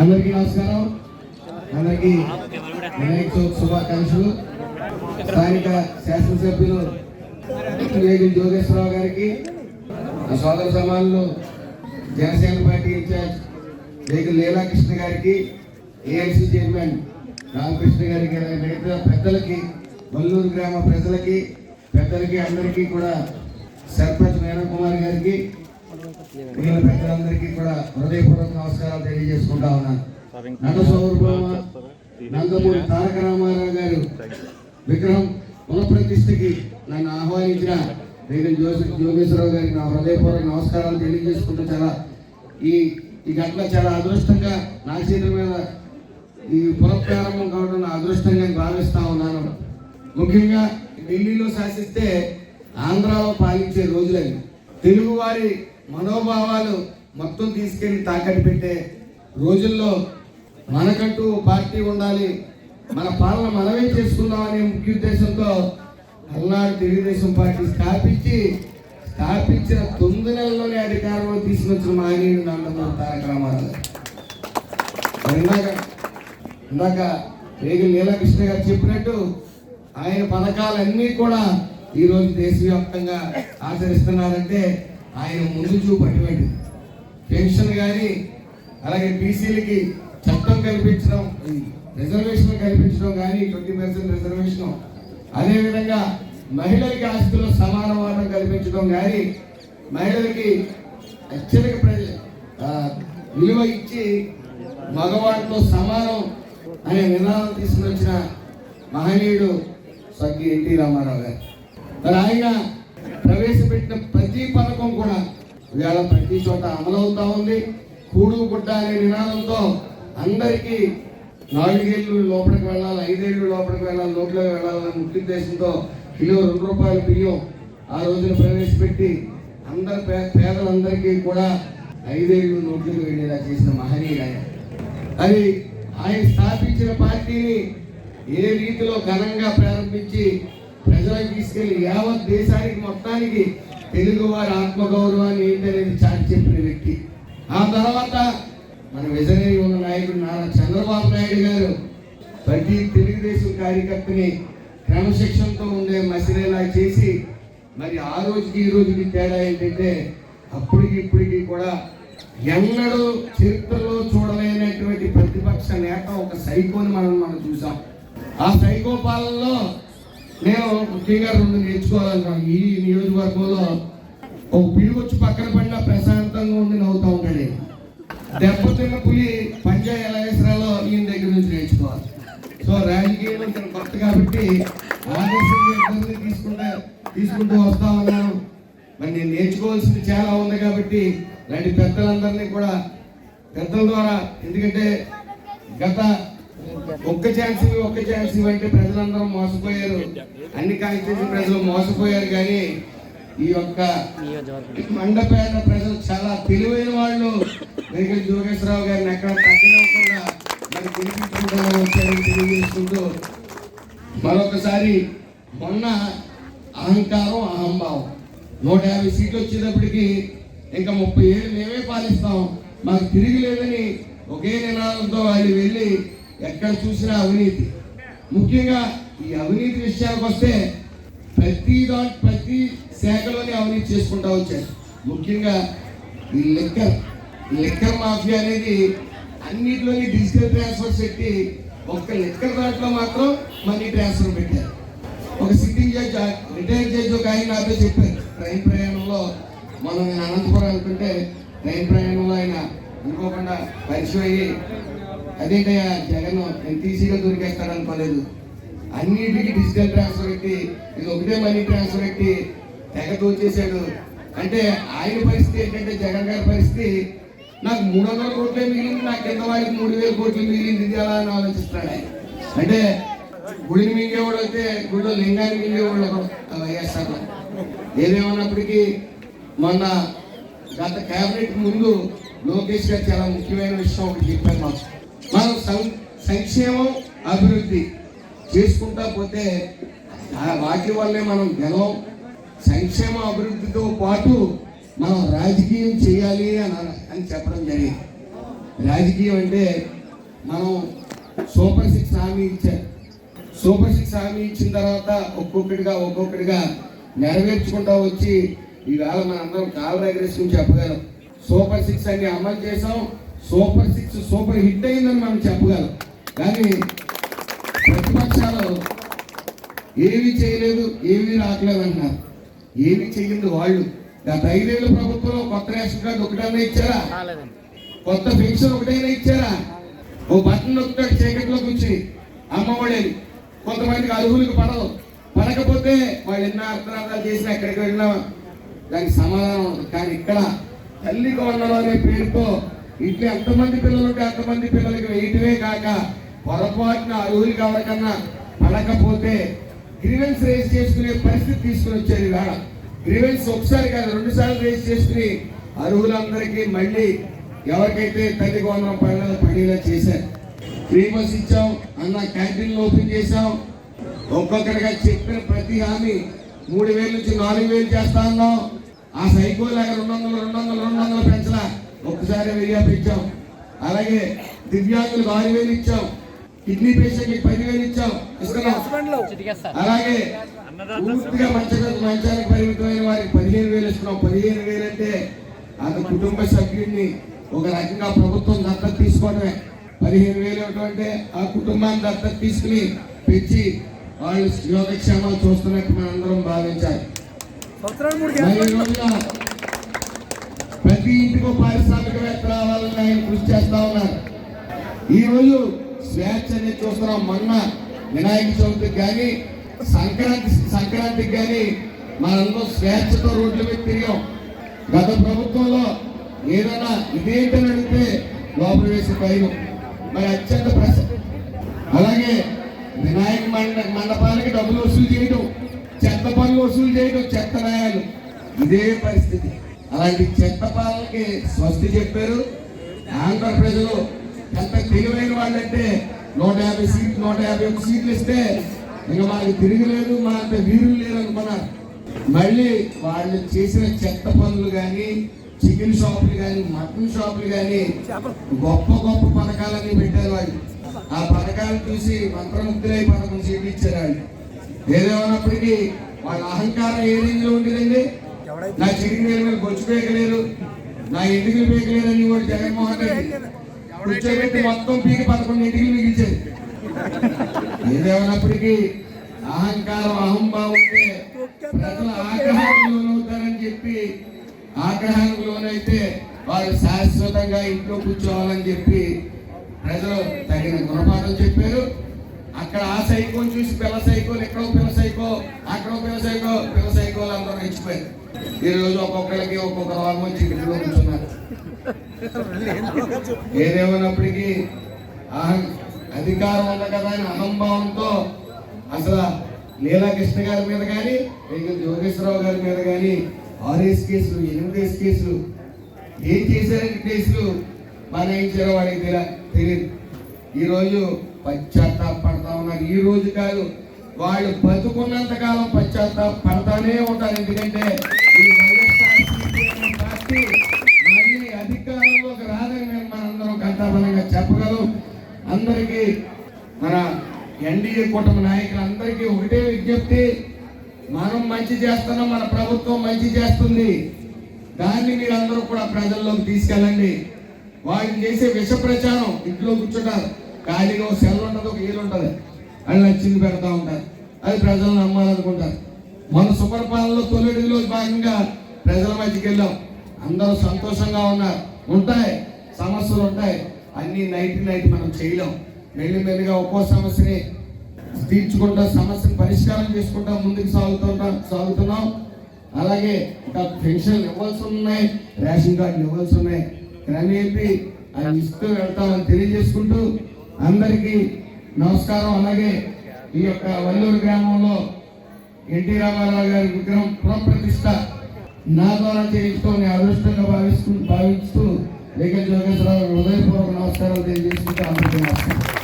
అందరికీ నమస్కారం. అందరికీ వినాయక చవితి శుభాకాంక్షలు. స్థానిక శాసనసభ్యులు వేగుల జోగేశ్వరరావు గారికి ఆ సోదర సమానులు జనసేన పార్టీ ఇన్ఛార్జ్ వేగుల లీలాకృష్ణ గారికి ఏఎల్సీ చైర్మన్ రామకృష్ణ గారికి మిగతా పెద్దలకి వల్లూరు గ్రామ ప్రజలకి పెద్దలకి అందరికీ కూడా సర్పంచ్ వేణుకుమార్ కుమార్ గారికి మిగిలిన పెద్దలందరికీ కూడా హృదయపూర్వక నమస్కారాలు తెలియజేసుకుంటా ఉన్నాను. నట సౌరభామ నందమూరి తారక రామారావు గారు విగ్రహం పునఃప్రతిష్ఠకి నన్ను ఆహ్వానించిన వేగం జోసి జోగేశ్వరరావు గారికి నా హృదయపూర్వక నమస్కారాలు తెలియజేసుకుంటూ చాలా ఈ ఈ ఘటన చాలా అదృష్టంగా నా చేతుల మీద ఈ పునఃప్రారంభం కావడం నా అదృష్టంగా భావిస్తా ఉన్నాను. ముఖ్యంగా ఢిల్లీలో శాసిస్తే ఆంధ్రాలో పాలించే రోజులవి. తెలుగువారి మనోభావాలు మొత్తం తీసుకెళ్ళి తాకట్టు పెట్టే రోజుల్లో మనకంటూ పార్టీ ఉండాలి. మన పాలన మనమే చేసుకుందాం అనే ముఖ్య ఉద్దేశంతో అలనాడు తెలుగుదేశం పార్టీ స్థాపించి స్థాపించిన తొమ్మిది నెలల్లోనే అధికారంలో తీసుకొచ్చిన మహనీయుడు నందమూరి తారక రామారావు ఇందాక ఇందాక రేగు నీలకృష్ణ గారు చెప్పినట్టు ఆయన పథకాలన్నీ కూడా ఈరోజు దేశవ్యాప్తంగా ఆచరిస్తున్నారంటే ఆయన ముందు చూపు అటువంటి పెన్షన్ కానీ అలాగే బీసీలకి చట్టం కల్పించడం రిజర్వేషన్ కల్పించడం కానీ ట్వంటీ పర్సెంట్ రిజర్వేషన్. అదేవిధంగా మహిళలకి ఆస్తుల్లో సమాన వాటం కల్పించడం కానీ మహిళలకి అత్యధిక విలువ ఇచ్చి మగవాడితో సమానం అనే నినాదం తీసుకుని వచ్చిన మహనీయుడు స్వర్గీయ ఎన్టీ రామారావు గారు. మరి ఆయన ప్రవేశపెట్టిన ప్రతి పథకం కూడా ఇవాళ ప్రతి చోట అమలవుతా ఉంది. కూడు గుడ్డ అనే నినాదంతో అందరికీ నాలుగేళ్ళు లోపలికి వెళ్ళాలి ఐదేళ్ళు లోపలికి వెళ్ళాలి లోపలికి వెళ్ళాలనే ముఖ్యోద్దేశంతో కిలో రెండు రూపాయల బియ్యం ఆ రోజున ప్రవేశపెట్టి అందరి పేదలందరికీ కూడా ఐదేళ్ళు నోట్లకు వెళ్ళేలా చేసిన మహనీయుడు ఆయన అది ఆయన స్థాపించిన పార్టీని ఏ రీతిలో ఘనంగా ప్రారంభించి ప్రజలకు తీసుకెళ్ళి యావత్ దేశానికి మొత్తానికి తెలుగు వారి ఆత్మగౌరవాన్ని ఏంటనేది చాటి చెప్పిన వ్యక్తి. ఆ తర్వాత మన విజనరీ ఉన్న నాయకుడు నారా చంద్రబాబు నాయుడు గారు ప్రతి తెలుగుదేశం కార్యకర్తని క్రమశిక్షణతో ఉండే మసిలేలా చేసి మరి ఆ రోజుకి ఈ రోజుకి తేడా ఏంటంటే అప్పటికి ఇప్పటికి కూడా ఎన్నడూ చరిత్రలో చూడలేనటువంటి ప్రతిపక్ష నేత ఒక సైకోని మనం మనం చూసాం. ఆ సైకో పాలనలో నేను ముఖ్యంగా రెండు నేర్చుకోవాలనుకున్నాను ఈ నియోజకవర్గంలో ఒక పిడుగొచ్చి పక్కన పడిన ప్రశాంతంగా ఉండి నవ్వుతూ ఉంటాడు. దెబ్బతిన్న పులి పంజా ఎలా వేసినాలో ఈయన దగ్గర నుంచి నేర్చుకోవాలి. సో రాజకీయంలో తన కొత్త కాబట్టి ఆదర్శంగా తీసుకుంటా తీసుకుంటూ వస్తా ఉన్నాను. మరి నేను నేర్చుకోవాల్సింది చాలా ఉంది కాబట్టి ఇలాంటి పెద్దలందరినీ కూడా పెద్దల ద్వారా ఎందుకంటే గత ఒక్క ఛాన్స్ ఇవ్వు, ఒక్క ఛాన్స్ ఇవ్వంటే అంటే ప్రజలందరూ మోసపోయారు. అన్ని కాన్స్టిట్యూన్సీ ప్రజలు మోసపోయారు కానీ ఈ యొక్క మండపేట ప్రజలు చాలా తెలివైన వాళ్ళు. వెంకట జోగేశ్వరరావు గారిని ఎక్కడ తగ్గినవ్వకుండా మరి గెలిపించుకుంటూ వచ్చారని తెలియజేసుకుంటూ మరొకసారి మొన్న అహంకారం అహంభావం. నూట యాభై సీట్లు వచ్చేటప్పటికి ఇంకా ముప్పై ఏళ్ళు మేమే పాలిస్తాం. మాకు తిరిగి లేదని ఒకే నినాదంతో వాళ్ళు వెళ్ళి ఎక్కడ చూసినా అవినీతి. ముఖ్యంగా ఈ అవినీతి విషయానికి వస్తే ప్రతి దాంట్ ప్రతి శాఖలోనే అవినీతి చేసుకుంటా వచ్చారు. ముఖ్యంగా ఈ లెక్కర్ లెక్కర్ మాఫియా అనేది అన్నిటిలోని డిజిటల్ ట్రాన్స్ఫర్స్ పెట్టి ఒక్క లెక్కర్ దాంట్లో మాత్రం మనీ ట్రాన్స్ఫర్ పెట్టారు. ఒక సిట్టింగ్ జడ్జ్ రిటైర్ జడ్జ్ ఒక ఆయన నాతో చెప్పారు. ట్రైన్ ప్రయాణంలో మనం అనంతపురం వెళ్తుంటే ట్రైన్ ప్రయాణంలో ఆయన అనుకోకుండా పరిచయం అయ్యి అదేంటయ్యా జగన్ ఎంత ఈజీగా దొరికేస్తాడు అనుకోలేదు. అన్నిటికీ డిజిటల్ ట్రాన్స్ఫర్ పెట్టి ఇది ఒకటే మనీ ట్రాన్స్ఫర్ పెట్టి తెగ దోచేశాడు. అంటే ఆయన పరిస్థితి ఏంటంటే జగన్ గారి పరిస్థితి నాకు మూడు వందల కోట్లే మిగిలింది నాకు కింద వాళ్ళకి మూడు వేల కోట్లు మిగిలింది ఇది ఎలా అని ఆలోచిస్తాడు ఆయన. అంటే గుడిని మింగేవాడు అయితే గుడిలో లింగాన్ని మింగేవాడు వైఎస్ఆర్ ఏదేమన్నప్పటికీ మొన్న గత కేబినెట్ ముందు లోకేష్ గారు చాలా ముఖ్యమైన విషయం ఒకటి చెప్పారు మాకు. మనం సం- సంక్షేమం అభివృద్ధి చేసుకుంటా పోతే వాటి వల్లే మనం గెలవం. సంక్షేమ అభివృద్ధితో పాటు మనం రాజకీయం చేయాలి అని అని చెప్పడం జరిగింది. రాజకీయం అంటే మనం సూపర్ సిక్స్ హామీ ఇచ్చారు సూపర్ సిక్స్ హామీ ఇచ్చిన తర్వాత ఒక్కొక్కటిగా ఒక్కొక్కటిగా నెరవేర్చుకుంటూ వచ్చి ఈవేళ మనందరం అందరం కాలు చెప్పగలం. సూపర్ సిక్స్ అన్ని అమలు చేసాం సూపర్ సిక్స్ సూపర్ హిట్ అయిందని మనం చెప్పగలం. కానీ ప్రతిపక్షాలు ఏమి చేయలేదు ఏమీ రావట్లేదు అంటున్నారు. ఏమీ చేయండి వాళ్ళు. గత ఐదేళ్ళ ప్రభుత్వంలో కొత్త రేషన్ కార్డు ఒకటైనా ఇచ్చారా? కొత్త పెన్షన్ ఒకటైనా ఇచ్చారా? ఓ బటన్ నొక్కుతాడు చీకట్లో కూర్చుని. అమ్మఒడేది కొంతమందికి అర్హులకు పడదు. పడకపోతే వాళ్ళు ఎన్నో అర్థరార్థాలు చేసినా ఎక్కడికి వెళ్ళినా దానికి సమాధానం ఉంది కానీ ఇక్కడ తల్లి కొండలు అనే పేరుతో ఇట్లా ఎంతమంది పిల్లలు ఉంటే అంతమంది పిల్లలకి వేయటమే కాక పొరపాటున అర్హులు ఎవరికన్నా పడకపోతే గ్రీవెన్స్ రేజ్ చేసుకునే పరిస్థితి తీసుకుని వచ్చారు ఇవాళ గ్రీవెన్స్ ఒకసారి కాదు రెండు సార్లు రేజ్ చేసుకుని అర్హులందరికీ మళ్ళీ ఎవరికైతే తల్లి కొండలం పడలేదు పడేలా చేశారు. ఫ్రీ బస్ ఇచ్చాం అన్న క్యాంటీన్లు ఓపెన్ చేశాం. ఒక్కొక్కరిగా చెప్పిన ప్రతి హామీ మూడు వేల నుంచి నాలుగు వేలు చేస్తా ఉన్నాం. ఆ సైకోలు లాగా రెండు వందలు రెండు వందలు రెండు వందలు పెంచలా. ఒక్కసారి వెయ్యి అలాగే దివ్యాంగులకు ఆరు వేలు ఇచ్చాం. కిడ్నీ పేషెంట్కి పదివేలు ఇచ్చాం. అలాగే పూర్తిగా మంచిగా మంచానికి పరిమితమైన వారికి పదిహేను వేలు ఇస్తున్నాం. పదిహేను వేలు అంటే అది కుటుంబ సభ్యుడిని ఒక రకంగా ప్రభుత్వం దత్తత తీసుకోవడమే పదిహేను వేలు ఇవ్వటం అంటే ఆ కుటుంబాన్ని దత్తత తీసుకుని పెంచి వాళ్ళు యోగక్షేమాలు చూస్తున్నట్టు మనందరం భావించాలి. ప్రతి ఇంటికి పారిశ్రామికవేత్త రావాలని ఆయన కృషి చేస్తా ఉన్నారు. ఈ రోజు స్వేచ్ఛ అనేది చూస్తున్నాం. మొన్న వినాయక చవితికి కానీ సంక్రాంతి సంక్రాంతికి కానీ మనందరం స్వేచ్ఛతో రోడ్ల మీద తిరిగాం. గత ప్రభుత్వంలో ఏదైనా ఇదేంటని అడిగితే లోపల వేసి భయం మరి అత్యంత ప్రస అలాగే వినాయక మండ మండపాలకి డబ్బులు వసూలు చేయడం చెత్త పనులు వసూలు చేయడం చెత్త రాయాలు. ఇదే పరిస్థితి. అలాంటి చెత్త పాలనకి స్వస్తి చెప్పారు. ఆంధ్ర ప్రజలు ఎంత తెలివైన వాళ్ళంటే నూట యాభై సీట్లు నూట యాభై ఒక్క సీట్లు ఇస్తే ఇంకా మనకి తిరగలేదు మా అంత వీరులు లేరు అనుకున్నారు. మళ్ళీ వాళ్ళు చేసిన చెత్త పనులు కానీ చికెన్ షాపులు కానీ మటన్ షాపులు కానీ గొప్ప గొప్ప పథకాలన్నీ పెట్టారు వాళ్ళు. ఆ పథకాలు చూసి మంత్రముగ్ధులై పథకం చేయించారు వాళ్ళు. ఏదేమన్నప్పటికీ వాళ్ళ అహంకారం ఏ రేంజ్లో ఉండేదండి నా చికెన్ లేదు మీద బొచ్చు పేకలేరు నా ఎండుకలు పేకలేరు అని కూడా జగన్మోహన్ రెడ్డి కూర్చోబెట్టి మొత్తం పీకి పదకొండు ఎండుకలు మిగిల్చేది ఏదేమన్నప్పటికీ అహంకారం అహంభావం ఉంటే ప్రజలు ఆగ్రహానికి లోనవుతారని చెప్పి ఆగ్రహానికి లోనైతే వాళ్ళు శాశ్వతంగా ఇంట్లో కూర్చోవాలని చెప్పి ప్రజలు తగిన గుణపాఠం చెప్పారు. అక్కడ ఆ సైకోని చూసి పిల్ల సైకోలు ఎక్కడో పిల్ల సైకో అక్కడో పిల్ల సైకో పిల్ల సైకోలు అందరూ రెచ్చిపోయారు. ఈ రోజు ఒక్కొక్కరికి ఒక్కొక్క రోగం వచ్చి ఇంట్లో కూర్చున్నారు. ఏదేమైనప్పటికీ అహం అధికారం ఉంది కదా అని అహంభావంతో అసలు లీలాకృష్ణ గారి మీద కానీ రేగుల జోగేశ్వరరావు గారి మీద కానీ ఆర్ఎస్ కేసులు ఎనిమిదేసి కేసులు ఏం చేశారని కేసులు మన ఏం చేయాలో వాడికి తెలియదు ఈరోజు పశ్చాత్తాపడతా ఉన్నారు ఈ రోజు కాదు. వాళ్ళు బతుకున్నంత కాలం పశ్చాత్తాప పడతానే ఉంటారు. ఎందుకంటే ఈ వైఎస్ఆర్సీపీ పార్టీ మళ్ళీ అధికారంలోకి రాదని మేము మనందరం కంటాబలంగా చెప్పగలం. అందరికీ మన ఎన్డీఏ కూటమి నాయకులందరికీ ఒకటే విజ్ఞప్తి. మనం మంచి చేస్తున్నాం మన ప్రభుత్వం మంచి చేస్తుంది. దాన్ని మీరు అందరూ కూడా ప్రజల్లోకి తీసుకెళ్ళండి. వాళ్ళు చేసే విష ప్రచారం ఇంట్లో కూర్చుంటారు. ఖాళీగా ఒక సెల్ ఉంటుంది ఒక ఏలు ఉంటుంది. వాళ్ళు నచ్చింది పెడతా ఉంటారు. అది ప్రజలను నమ్మాలనుకుంటారు. మన సుపరిపాలనలో తొలిడిలో భాగంగా ప్రజల మధ్యకి వెళ్ళాం. అందరూ సంతోషంగా ఉన్నారు. ఉంటాయి. సమస్యలు ఉంటాయి. అన్ని నైట్ నైట్ మనం చేయలేం. మెల్లి మెల్లిగా ఒక్కో సమస్యని తీర్చుకుంటా సమస్యను పరిష్కారం చేసుకుంటా ముందుకు సాగుతుంటాం సాగుతున్నాం. అలాగే ఇంకా పెన్షన్లు ఇవ్వాల్సి ఉన్నాయి రేషన్ కార్డులు ఇవ్వాల్సి ఉన్నాయి. క్రమేపీ అవి ఇస్తూ వెళ్తామని తెలియజేసుకుంటూ అందరికీ నమస్కారం. అలాగే ఈ యొక్క వల్లూరు గ్రామంలో ఎన్టీ రామారావు గారి విగ్రహం పునఃప్రతిష్ట నా ద్వారా చేయించుకొని అదృష్టంగా భావిస్తూ భావిస్తూ లేఖ జోగేశ్వరరావు హృదయపూర్వక నమస్కారాలు తెలియజేసుకుంటూ అందరికీ నమస్కారం.